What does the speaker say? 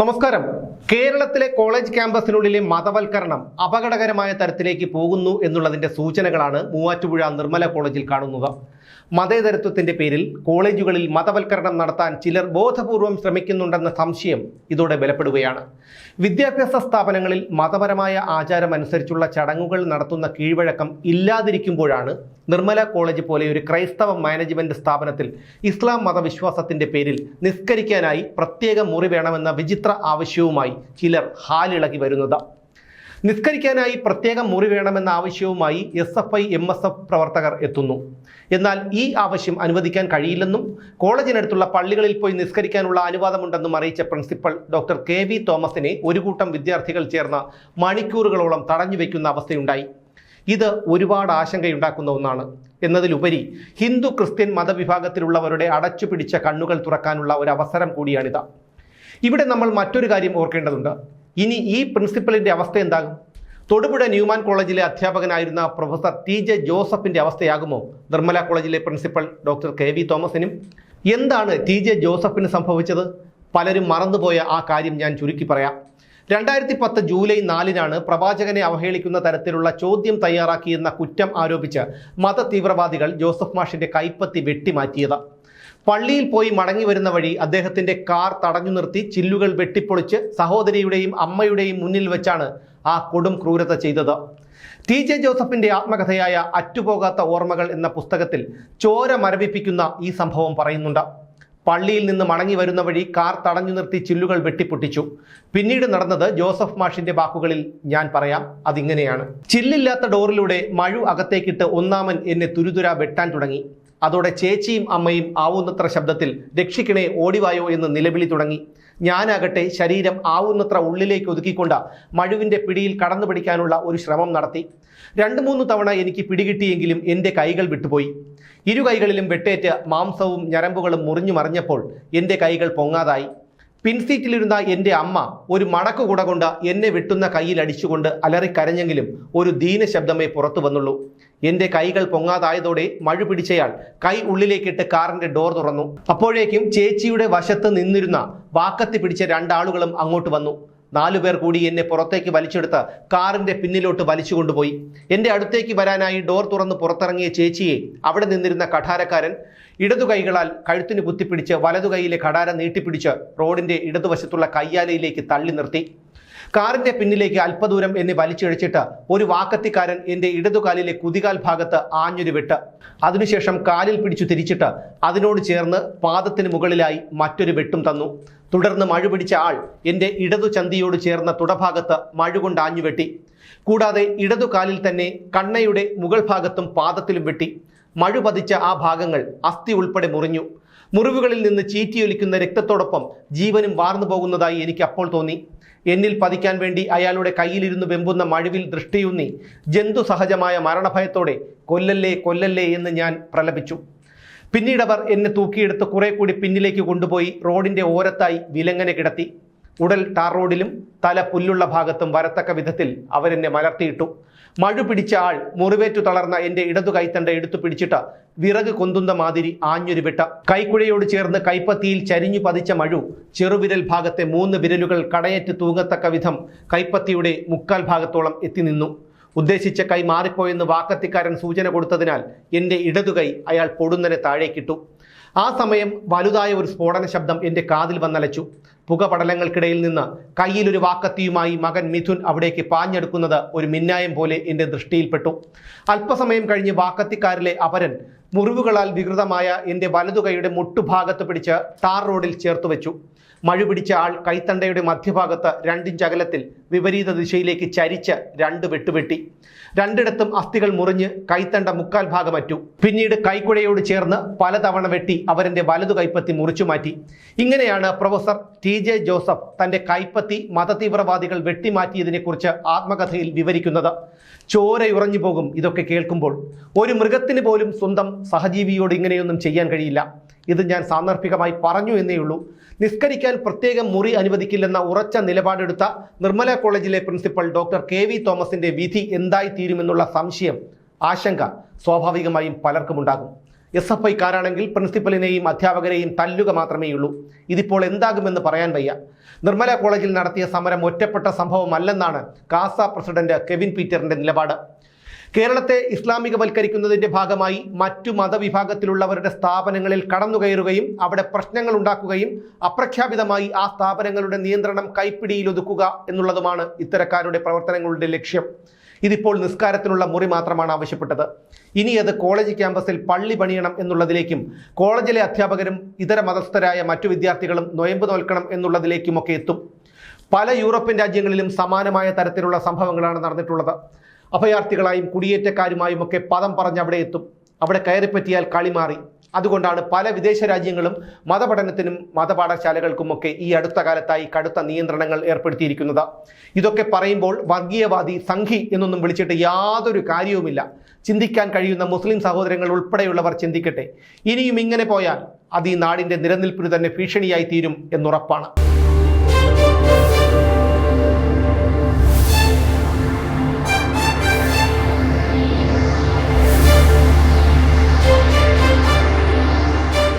നമസ്കാരം. കേരളത്തിലെ കോളേജ് ക്യാമ്പസിനുള്ളിലെ മതവൽക്കരണം അപകടകരമായ തരത്തിലേക്ക് പോകുന്നു എന്നുള്ളതിന്റെ സൂചനകളാണ് മൂവാറ്റുപുഴ നിർമ്മല കോളേജിൽ കാണുന്നത്. മതേതരത്വത്തിന്റെ പേരിൽ കോളേജുകളിൽ മതവൽക്കരണം നടത്താൻ ചിലർ ബോധപൂർവം ശ്രമിക്കുന്നുണ്ടെന്ന സംശയം ഇതോടെ ബലപ്പെടുകയാണ്. വിദ്യാഭ്യാസ സ്ഥാപനങ്ങളിൽ മതപരമായ ആചാരം അനുസരിച്ചുള്ള ചടങ്ങുകൾ നടത്തുന്ന കീഴ്വഴക്കം ഇല്ലാതിരിക്കുമ്പോഴാണ് നിർമ്മല കോളേജ് പോലെ ഒരു ക്രൈസ്തവ മാനേജ്മെന്റ് സ്ഥാപനത്തിൽ ഇസ്ലാം മതവിശ്വാസത്തിന്റെ പേരിൽ നിസ്കരിക്കാനായി പ്രത്യേക മുറി വേണമെന്ന വിചിത്ര ആവശ്യവുമായി ചിലർ ഹാലിളകി വരുന്നത്. നിസ്കരിക്കാനായി പ്രത്യേക മുറി വേണമെന്ന ആവശ്യവുമായി S F I M S F പ്രവർത്തകർ എത്തുന്നു. എന്നാൽ ഈ ആവശ്യം അനുവദിക്കാൻ കഴിയില്ലെന്നും കോളേജിനടുത്തുള്ള പള്ളികളിൽ പോയി നിസ്കരിക്കാനുള്ള അനുവാദമുണ്ടെന്നും അറിയിച്ച പ്രിൻസിപ്പൽ ഡോക്ടർ കെ വി തോമസിനെ ഒരു കൂട്ടം വിദ്യാർത്ഥികൾ ചേർന്ന് മണിക്കൂറുകളോളം തടഞ്ഞു വയ്ക്കുന്ന അവസ്ഥയുണ്ടായി. ഇത് ഒരുപാട് ആശങ്കയുണ്ടാക്കുന്ന ഒന്നാണ്. എന്നതിലുപരി ഹിന്ദു ക്രിസ്ത്യൻ മതവിഭാഗത്തിലുള്ളവരുടെ അടച്ചുപിടിച്ച കണ്ണുകൾ തുറക്കാനുള്ള ഒരു അവസരം കൂടിയാണിത്. ഇവിടെ നമ്മൾ മറ്റൊരു കാര്യം ഓർക്കേണ്ടതുണ്ട്. ഇനി ഈ പ്രിൻസിപ്പലിന്റെ അവസ്ഥ എന്താകും? തൊടുപുഴ ന്യൂമാൻ കോളേജിലെ അധ്യാപകനായിരുന്ന പ്രൊഫസർ ടി ജെ ജോസഫിന്റെ അവസ്ഥയാകുമോ? നിർമ്മല കോളേജിലെ പ്രിൻസിപ്പൽ ഡോക്ടർ കെ വി തോമസിനും? എന്താണ് ടി ജെ ജോസഫിന് സംഭവിച്ചത്? പലരും മറന്നുപോയ ആ കാര്യം ഞാൻ ചുരുക്കി പറയാം. രണ്ടായിരത്തി പത്ത് ജൂലൈ നാലിനാണ് പ്രവാചകനെ അവഹേളിക്കുന്ന തരത്തിലുള്ള ചോദ്യം തയ്യാറാക്കിയെന്ന കുറ്റം ആരോപിച്ച് മതതീവ്രവാദികൾ ജോസഫ് മാഷിന്റെ കൈപ്പത്തി വെട്ടിമാറ്റിയത്. പള്ളിയിൽ പോയി മടങ്ങി വരുന്ന വഴി അദ്ദേഹത്തിന്റെ കാർ തടഞ്ഞു നിർത്തി ചില്ലുകൾ വെട്ടിപ്പൊളിച്ച് സഹോദരിയുടെയും അമ്മയുടെയും മുന്നിൽ വെച്ചാണ് ആ കൊടും ക്രൂരത ചെയ്തത്. ടി ജെ ജോസഫിന്റെ ആത്മകഥയായ അറ്റുപോകാത്ത ഓർമ്മകൾ എന്ന പുസ്തകത്തിൽ ചോര മരവിപ്പിക്കുന്ന ഈ സംഭവം പറയുന്നുണ്ട്. പള്ളിയിൽ നിന്ന് മടങ്ങി വരുന്ന വഴി കാർ തടഞ്ഞു നിർത്തി ചില്ലുകൾ വെട്ടിപ്പൊട്ടിച്ചു. പിന്നീട് നടന്നത് ജോസഫ് മാഷിന്റെ വാക്കുകളിൽ ഞാൻ പറയാം. അതിങ്ങനെയാണ്. ചില്ലില്ലാത്ത ഡോറിലൂടെ മഴു അകത്തേക്കിട്ട് ഒന്നാമൻ എന്നെ തുരുതുര വെട്ടാൻ തുടങ്ങി. അതോടെ ചേച്ചിയും അമ്മയും ആവുന്നത്ര ശബ്ദത്തിൽ രക്ഷിക്കണേ ഓടിവായോ എന്ന് നിലവിളി തുടങ്ങി. ഞാനാകട്ടെ ശരീരം ആവുന്നത്ര ഉള്ളിലേക്ക് ഒതുക്കിക്കൊണ്ട് മഴുവിന്റെ പിടിയിൽ കടന്നു പിടിക്കാനുള്ള ഒരു ശ്രമം നടത്തി. രണ്ട് മൂന്ന് തവണ എനിക്ക് പിടികിട്ടിയെങ്കിലും എന്റെ കൈകൾ വിട്ടുപോയി. ഇരു കൈകളിലും വെട്ടേറ്റ് മാംസവും ഞരമ്പുകളും മുറിഞ്ഞു മറിഞ്ഞപ്പോൾ എന്റെ കൈകൾ പൊങ്ങാതായി. പിൻസീറ്റിലിരുന്ന എന്റെ അമ്മ ഒരു മടക്കുകുട കൊണ്ട് എന്നെ വെട്ടുന്ന കയ്യിൽ അടിച്ചുകൊണ്ട് അലറിക്കരഞ്ഞെങ്കിലും ഒരു ദീന ശബ്ദമേ പുറത്തു വന്നുള്ളൂ. എന്റെ കൈകൾ പൊങ്ങാതായതോടെ മഴ പിടിച്ചയാൾ കൈ ഉള്ളിലേക്കിട്ട് കാറിന്റെ ഡോർ തുറന്നു. അപ്പോഴേക്കും ചേച്ചിയുടെ വശത്ത് നിന്നിരുന്ന വാക്കത്തി പിടിച്ച രണ്ടാളുകളും അങ്ങോട്ട് വന്നു. നാലുപേർ കൂടി എന്നെ പുറത്തേക്ക് വലിച്ചെടുത്ത് കാറിന്റെ പിന്നിലോട്ട് വലിച്ചു കൊണ്ടുപോയി. എന്റെ അടുത്തേക്ക് വരാനായി ഡോർ തുറന്ന് പുറത്തിറങ്ങിയ ചേച്ചിയെ അവിടെ നിന്നിരുന്ന കഠാരക്കാരൻ ഇടതു കൈകളാൽ കഴുത്തിന് കുത്തിപ്പിടിച്ച് വലതു കൈയിലെ കഠാര നീട്ടിപ്പിടിച്ച് റോഡിന്റെ ഇടതുവശത്തുള്ള കയ്യാലയിലേക്ക് തള്ളി നിർത്തി. കാറിന്റെ പിന്നിലേക്ക് അല്പദൂരം എന്നെ വലിച്ചിഴച്ചിട്ട് ഒരു വാക്കത്തിക്കാരൻ എന്റെ ഇടതുകാലിലെ കുതികാൽ ഭാഗത്ത് ആഞ്ഞൊരു വിട്ട് അതിനുശേഷം കാലിൽ പിടിച്ചു തിരിച്ചിട്ട് അതിനോട് ചേർന്ന് പാദത്തിന് മുകളിലായി മറ്റൊരു വെട്ടും തന്നു. തുടർന്ന് മഴ പിടിച്ച ആൾ എന്റെ ഇടതു ചന്തിയോട് ചേർന്ന തുടഭാഗത്ത് മഴ കൊണ്ട് ആഞ്ഞു വെട്ടി കൂടാതെ ഇടതു കാലിൽ തന്നെ കണ്ണയുടെ മുകൾ ഭാഗത്തും പാദത്തിലും വെട്ടി. മഴ പതിച്ച ആ ഭാഗങ്ങൾ അസ്ഥി ഉൾപ്പെടെ മുറിഞ്ഞു. മുറിവുകളിൽ നിന്ന് ചീറ്റിയൊലിക്കുന്ന രക്തത്തോടൊപ്പം ജീവനും വാർന്നു പോകുന്നതായി എനിക്ക് അപ്പോൾ തോന്നി. എന്നിൽ പതിക്കാൻ വേണ്ടി അയാളുടെ കയ്യിലിരുന്ന് വെമ്പുന്ന മഴവിൽ ദൃഷ്ടിയുന്നി ജന്തു സഹജമായ മരണഭയത്തോടെ കൊല്ലല്ലേ കൊല്ലല്ലേ എന്ന് ഞാൻ പ്രലപിച്ചു. പിന്നീടവർ എന്നെ തൂക്കിയെടുത്ത് കുറെ കൂടി പിന്നിലേക്ക് കൊണ്ടുപോയി റോഡിന്റെ ഓരത്തായി വിലങ്ങനെ കിടത്തി. ഉടൽ ടാർ റോഡിലും തല പുല്ലുള്ള ഭാഗത്തും വരത്തക്ക വിധത്തിൽ അവരെന്നെ മലർത്തിയിട്ടു. മഴ പിടിച്ച ആൾ മുറിവേറ്റു തളർന്ന എന്റെ ഇടതു കൈത്തണ്ട എടുത്തു പിടിച്ചിട്ട് വിറക് കൊന്തുന്ന മാതിരി ആഞ്ഞൊരു വെട്ട കൈക്കുഴയോട് ചേർന്ന് കൈപ്പത്തിയിൽ ചരിഞ്ഞു പതിച്ച മഴു ചെറുവിരൽ ഭാഗത്തെ മൂന്ന് വിരലുകൾ കടയേറ്റ് തൂങ്ങത്തക്ക വിധം കൈപ്പത്തിയുടെ മുക്കാൽ ഭാഗത്തോളം എത്തി നിന്നു. ഉദ്ദേശിച്ച കൈ മാറിപ്പോയെന്ന് വാക്കത്തിക്കാരൻ സൂചന കൊടുത്തതിനാൽ എന്റെ ഇടതുകൈ അയാൾ പൊടുന്നനെ താഴേക്കിട്ടു. ആ സമയം വലുതായ ഒരു സ്ഫോടന ശബ്ദം എന്റെ കാതിൽ വന്നലച്ചു. പുകപടലങ്ങൾക്കിടയിൽ നിന്ന് കയ്യിലൊരു വാക്കത്തിയുമായി മകൻ മിഥുൻ അവിടേക്ക് പാഞ്ഞെടുക്കുന്നത് ഒരു മിന്നായം പോലെ എന്റെ ദൃഷ്ടിയിൽപ്പെട്ടു. അല്പസമയം കഴിഞ്ഞ് വാക്കത്തിക്കാരിലെ അപരൻ മുറിവുകളാൽ വികൃതമായ എന്റെ വലതുകൈയുടെ മുട്ടുഭാഗത്ത് പിടിച്ച് ടാർ റോഡിൽ ചേർത്ത് വെച്ചു. മഴ പിടിച്ച ആൾ കൈത്തണ്ടയുടെ മധ്യഭാഗത്ത് രണ്ടിഞ്ച് അകലത്തിൽ വിപരീത ദിശയിലേക്ക് ചരിച്ച് രണ്ട് വെട്ടുവെട്ടി. രണ്ടിടത്തും അസ്ഥികൾ മുറിഞ്ഞ് കൈത്തണ്ട മുക്കാൽ ഭാഗമറ്റു. പിന്നീട് കൈക്കുഴയോട് ചേർന്ന് പലതവണ വെട്ടി അവരന്റെ വലതു കൈപ്പത്തി മുറിച്ചു മാറ്റി. ഇങ്ങനെയാണ് പ്രൊഫസർ ടി ജെ ജോസഫ് തന്റെ കൈപ്പത്തി മതതീവ്രവാദികൾ വെട്ടിമാറ്റിയതിനെക്കുറിച്ച് ആത്മകഥയിൽ വിവരിക്കുന്നത്. ചോരയുറഞ്ഞു പോകും ഇതൊക്കെ കേൾക്കുമ്പോൾ. ഒരു മൃഗത്തിന് പോലും സ്വന്തം സഹജീവിയോട് ഇങ്ങനെയൊന്നും ചെയ്യാൻ കഴിയില്ല. ഇത് ഞാൻ സാന്ദർഭികമായി പറഞ്ഞു എന്നേ ഉള്ളൂ. നിസ്കരിക്കാൻ പ്രത്യേകം മുറി അനുവദിക്കില്ലെന്ന ഉറച്ച നിലപാടെടുത്ത നിർമ്മല കോളേജിലെ പ്രിൻസിപ്പൽ ഡോക്ടർ കെ വി തോമസിന്റെ വിധി എന്തായി തീരുമെന്നുള്ള സംശയം ആശങ്ക സ്വാഭാവികമായും പലർക്കും ഉണ്ടാകും എസ് എഫ് ഐക്കാരാണെങ്കിൽ പ്രിൻസിപ്പലിനെയും അധ്യാപകരെയും തല്ലുക മാത്രമേയുള്ളൂ. ഇതിപ്പോൾ എന്താകുമെന്ന് പറയാൻ വയ്യ. നിർമ്മല കോളേജിൽ നടത്തിയ സമരം ഒറ്റപ്പെട്ട സംഭവമല്ലെന്നാണ് കാസ പ്രസിഡന്റ് കെവിൻ പീറ്ററിന്റെ നിലപാട്. കേരളത്തെ ഇസ്ലാമികവൽക്കരിക്കുന്നതിന്റെ ഭാഗമായി മറ്റു മതവിഭാഗത്തിലുള്ളവരുടെ സ്ഥാപനങ്ങളിൽ കടന്നുകയറുകയും അവിടെ പ്രശ്നങ്ങൾ ഉണ്ടാക്കുകയും അപ്രഖ്യാപിതമായി ആ സ്ഥാപനങ്ങളുടെ നിയന്ത്രണം കൈപ്പിടിയിലൊതുക്കുക എന്നുള്ളതുമാണ് ഇത്തരക്കാരുടെ പ്രവർത്തനങ്ങളുടെ ലക്ഷ്യം. ഇതിപ്പോൾ നിസ്കാരത്തിനുള്ള മുറി മാത്രമാണ് ആവശ്യപ്പെട്ടത്. ഇനി അത് കോളേജ് ക്യാമ്പസിൽ പള്ളി പണിയണം എന്നുള്ളതിലേക്കും കോളേജിലെ അധ്യാപകരും ഇതര മതസ്ഥരായ മറ്റു വിദ്യാർത്ഥികളും നൊയമ്പ് നോൽക്കണം എന്നുള്ളതിലേക്കുമൊക്കെ എത്തും. പല യൂറോപ്യൻ രാജ്യങ്ങളിലും സമാനമായ തരത്തിലുള്ള സംഭവങ്ങളാണ് നടന്നിട്ടുള്ളത്. അഭയാർത്ഥികളായും കുടിയേറ്റക്കാരുമായും ഒക്കെ പദം പറഞ്ഞ് അവിടെ എത്തും. അവിടെ കയറിപ്പറ്റിയാൽ കളി മാറി. അതുകൊണ്ടാണ് പല വിദേശ രാജ്യങ്ങളും മതപഠനത്തിനും മതപാഠശാലകൾക്കുമൊക്കെ ഈ അടുത്ത കാലത്തായി കടുത്ത നിയന്ത്രണങ്ങൾ ഏർപ്പെടുത്തിയിരിക്കുന്നത്. ഇതൊക്കെ പറയുമ്പോൾ വർഗീയവാദി സംഘി എന്നൊന്നും വിളിച്ചിട്ട് യാതൊരു കാര്യവുമില്ല. ചിന്തിക്കാൻ കഴിയുന്ന മുസ്ലിം സഹോദരങ്ങൾ ഉൾപ്പെടെയുള്ളവർ ചിന്തിക്കട്ടെ. ഇനിയും ഇങ്ങനെ പോയാൽ അത് ഈ നാടിന്റെ നിലനിൽപ്പിന് തന്നെ ഭീഷണിയായി തീരും എന്നുറപ്പാണ്.